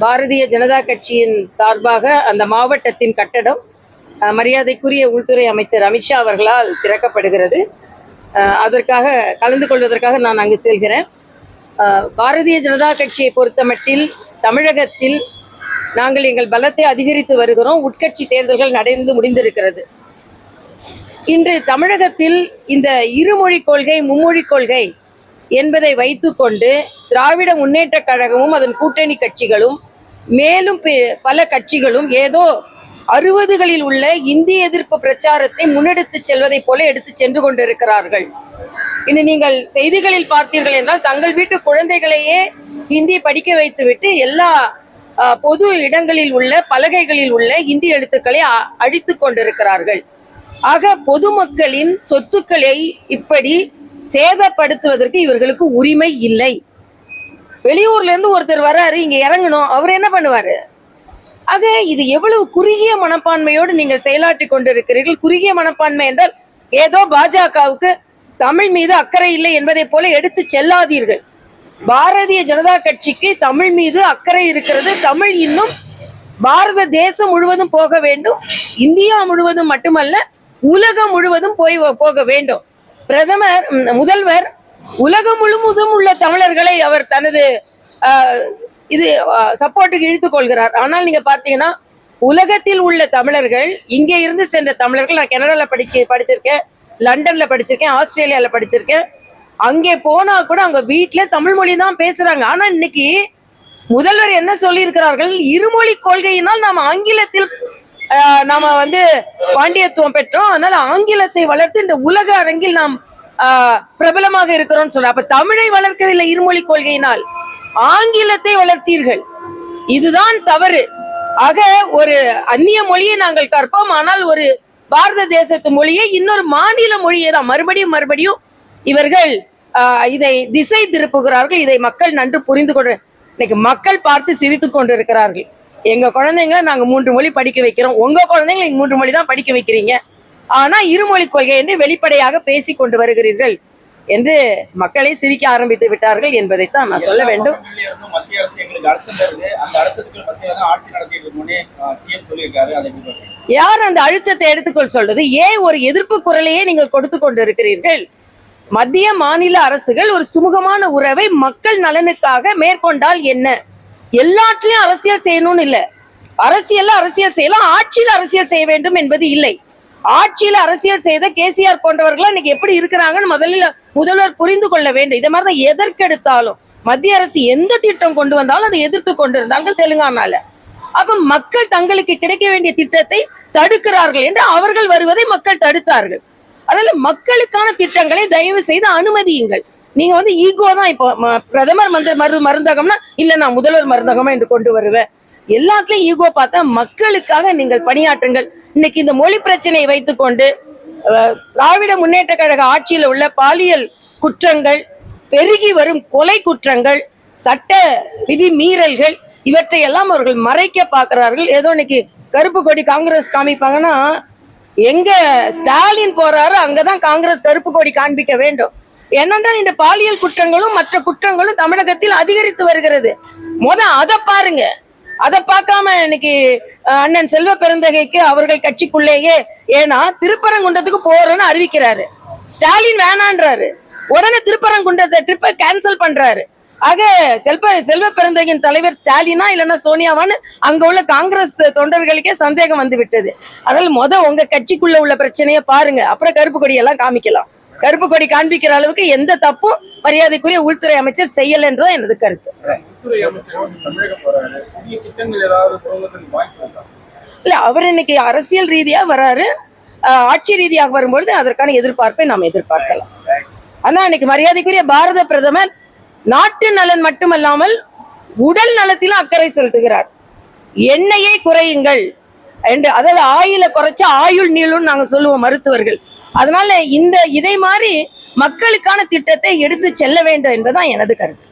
பாரதிய ஜனதா கட்சியின் சார்பாக அந்த மாவட்டத்தின் கட்டடம் மரியாதைக்குரிய உள்துறை அமைச்சர் அமித்ஷா அவர்களால் திறக்கப்படுகிறது. அதற்காக கலந்து கொள்வதற்காக நான் அங்கு செல்கிறேன். பாரதிய ஜனதா கட்சியை பொறுத்தமட்டில் தமிழகத்தில் நாங்கள் எங்கள் பலத்தை அதிகரித்து வருகிறோம். உட்கட்சி தேர்தல்கள் நடந்து முடிந்திருக்கிறது. இன்று தமிழகத்தில் இந்த இருமொழி கொள்கை மும்மொழி கொள்கை என்பதை வைத்துக்கொண்டு திராவிட முன்னேற்ற கழகமும் அதன் கூட்டணி கட்சிகளும் மேலும் பெ- பல கட்சிகளும் ஏதோ அறுபதுகளில் உள்ள இந்திய எதிர்ப்பு பிரச்சாரத்தை முன்னெடுத்து செல்வதைப் போல எடுத்து சென்று கொண்டிருக்கிறார்கள். இனி நீங்கள் செய்திகளில் பார்த்தீர்கள் என்றால் தங்கள் வீட்டு குழந்தைகளையே ஹிந்தி படிக்க வைத்துவிட்டு எல்லா பொது இடங்களில் உள்ள பலகைகளில் உள்ள இந்தி எழுத்துக்களை அ- கொண்டிருக்கிறார்கள். ஆக பொதுமக்களின் சொத்துக்களை இப்படி சேதப்படுத்துவதற்கு இவர்களுக்கு உரிமை இல்லை. வெளியூர்ல இருந்து ஒருத்தர் வராரு இங்க இறங்கணும் அவர் என்ன பண்ணுவாரு? ஆக இது எவ்வளவு குறுகிய மனப்பான்மையோடு நீங்கள் செயலாற்றி கொண்டிருக்கிறீர்கள். குறுகிய மனப்பான்மை என்றால் ஏதோ பாஜகவுக்கு தமிழ் மீது அக்கறை இல்லை என்பதை போல எடுத்து செல்லாதீர்கள். பாரதிய ஜனதா கட்சிக்கு தமிழ் மீது அக்கறை இருக்கிறது. தமிழ் இன்னும் பாரத தேசம் முழுவதும் போக வேண்டும். இந்தியா முழுவதும் மட்டுமல்ல உலகம் முழுவதும் போய் போக வேண்டும். பிரதமர் முதல்வர் உலகம் முழுவதும் உள்ள தமிழர்களை அவர் தனது ஆஹ், இது சப்போர்ட்டுக்கு இழுத்துக் கொள்கிறார். ஆனால் நீங்க பாத்தீங்கன்னா உலகத்தில் உள்ள தமிழர்கள் இங்கே இருந்து சென்ற தமிழர்கள் நான் கனடால படிக்க படிச்சிருக்கேன் லண்டன்ல படிச்சிருக்கேன் ஆஸ்திரேலியால படிச்சிருக்கேன் அங்கே போனா கூட அவங்க வீட்டுல தமிழ் மொழி தான் பேசுறாங்க. ஆனா இன்னைக்கு முதல்வர் என்ன சொல்லியிருக்கிறார்கள்? இருமொழி கொள்கையினால் நாம் ஆங்கிலத்தில் நாம வந்து பாண்டியத்துவம் பெற்றோம். அதனால ஆங்கிலத்தை வளர்த்து இந்த உலக அரங்கில் நாம் பிரபலமாக இருக்கிறோம் சொல்ல அப்ப தமிழை வளர்க்கவில்லை இருமொழி கொள்கையினால். ஆங்கிலத்தை வளர்த்தீர்கள். இதுதான் தவறு. ஆக ஒரு அந்நிய மொழியை நாங்கள் கற்போம். ஆனால் ஒரு பாரத தேசத்து மொழியை இன்னொரு மாநில மொழியை தான். மறுபடியும் மறுபடியும் இவர்கள் இதை திசை திருப்புகிறார்கள். இதை மக்கள் நன்கு புரிந்து கொண்டு இன்னைக்கு மக்கள் பார்த்து சிரித்து கொண்டிருக்கிறார்கள். எங்க குழந்தைங்க நாங்க மூன்று மொழி படிக்க வைக்கிறோம். உங்க குழந்தைங்க நீங்க மூன்று மொழி தான் படிக்க வைக்கிறீங்க. ஆனா இருமொழி கொள்கை என்று வெளிப்படையாக பேசிக் கொண்டு வருகிறீர்கள் என்று மக்களை சிரிக்க ஆரம்பித்து விட்டார்கள் என்பதைத்தான் நான் சொல்ல வேண்டும்? யார் அந்த அழுத்தத்தை எடுத்துக்கொள் சொல்றது? ஏன் ஒரு எதிர்ப்பு குரலையே நீங்கள் கொடுத்து கொண்டு இருக்கிறீர்கள் மத்திய மாநில அரசுகள் ஒரு சுமூகமான உறவை மக்கள் நலனுக்காக மேற்கொண்டால் என்ன? எல்லாத்துலயும் அரசியல் செய்யணும்னு இல்ல. அரசியல்ல அரசியல் செய்யலாம். ஆட்சியில் அரசியல் செய்ய வேண்டும் என்பது இல்லை. ஆட்சியில அரசியல் செய்த கேசிஆர் போன்றவர்கள் இன்னைக்கு எப்படி இருக்கிறாங்கன்னு முதல்ல முதல்வர் புரிந்து கொள்ள வேண்டும். இதை மாதிரி தான் எதற்கெடுத்தாலும் மத்திய அரசு எந்த திட்டம் கொண்டு வந்தாலும் அதை எதிர்த்து கொண்டிருந்தார்கள் தெலுங்கானால. அப்ப மக்கள் தங்களுக்கு கிடைக்க வேண்டிய திட்டத்தை தடுக்கிறார்கள் என்று அவர்கள் வருவதை மக்கள் தடுத்தார்கள். அதனால மக்களுக்கான திட்டங்களை தயவு செய்து அனுமதியுங்கள். நீங்க வந்து ஈகோ தான் இப்போ ம- பிரதமர் மந்த மரு மருந்தகம்னா இல்ல நான் முதல்வர் மருந்தகமா என்று கொண்டு வருவேன். எல்லாத்துலயும் ஈகோ பார்த்தா மக்களுக்காக நீங்கள் பணியாற்றுங்கள். இன்னைக்கு இந்த மொழி பிரச்சனையை வைத்துக்கொண்டு திராவிட முன்னேற்ற கழக ஆட்சியில் உள்ள பாலியல் குற்றங்கள் பெருகி வரும் கொலை குற்றங்கள் சட்ட விதி மீறல்கள் இவற்றையெல்லாம் அவர்கள் மறைக்க பார்க்கிறார்கள். ஏதோ இன்னைக்கு கருப்பு கொடி காங்கிரஸ் காமிப்பாங்கன்னா எங்க ஸ்டாலின் போறாரோ அங்கதான் காங்கிரஸ் கருப்பு கொடி காண்பிக்க வேண்டும். என்னென்றால் இந்த பாலியல் குற்றங்களும் மற்ற குற்றங்களும் தமிழகத்தில் அதிகரித்து வருகிறது. முத அதை பாருங்க. அதை பார்க்காம இன்னைக்கு அண்ணன் செல்வ பெருந்தகைக்கு அவர்கள் கட்சிக்குள்ளேயே ஏன்னா திருப்பரங்குன்றத்துக்கு போறோம்னு அறிவிக்கிறாரு. ஸ்டாலின் வேணான்றாரு. உடனே திருப்பரங்குன்றத்தை ட்ரிப்பை கேன்சல் பண்றாரு. ஆக செல்வ செல்வ பெருந்தகையின் தலைவர் ஸ்டாலினா இல்லைன்னா சோனியாவான்னு அங்க உள்ள காங்கிரஸ் தொண்டர்களுக்கே சந்தேகம் வந்து விட்டது அதனால முத உங்க கட்சிக்குள்ள உள்ள பிரச்சனையை பாருங்க. அப்புறம் கருப்பு கொடி எல்லாம் காமிக்கலாம். கருப்பு கொடி காண்பிக்கிற அளவுக்கு எந்த தப்பும் மரியாதைக்குரிய உள்துறை அமைச்சர் செய்யல என்றுதான் எனது கருத்து. இல்ல அவர் இன்னைக்கு அரசியல் ரீதியா வராரு. ஆட்சி ரீதியாக வரும்பொழுது அதற்கான எதிர்பார்ப்பை நாம் எதிர்பார்க்கலாம். ஆனா இன்னைக்கு மரியாதைக்குரிய பாரத பிரதமர் நாட்டு நலன் மட்டுமல்லாமல் உடல் நலத்திலும் அக்கறை செலுத்துகிறார். எண்ணெயை குறையுங்கள் என்று அதாவது ஆயில குறைச்சா ஆயுள் நீளும் நாங்கள் சொல்லுவோம் மருத்துவர்கள். அதனால இந்த இதை மாதிரி மக்களுக்கான திட்டத்தை எடுத்து செல்ல வேண்டும் என்பதுதான் எனது கருத்து.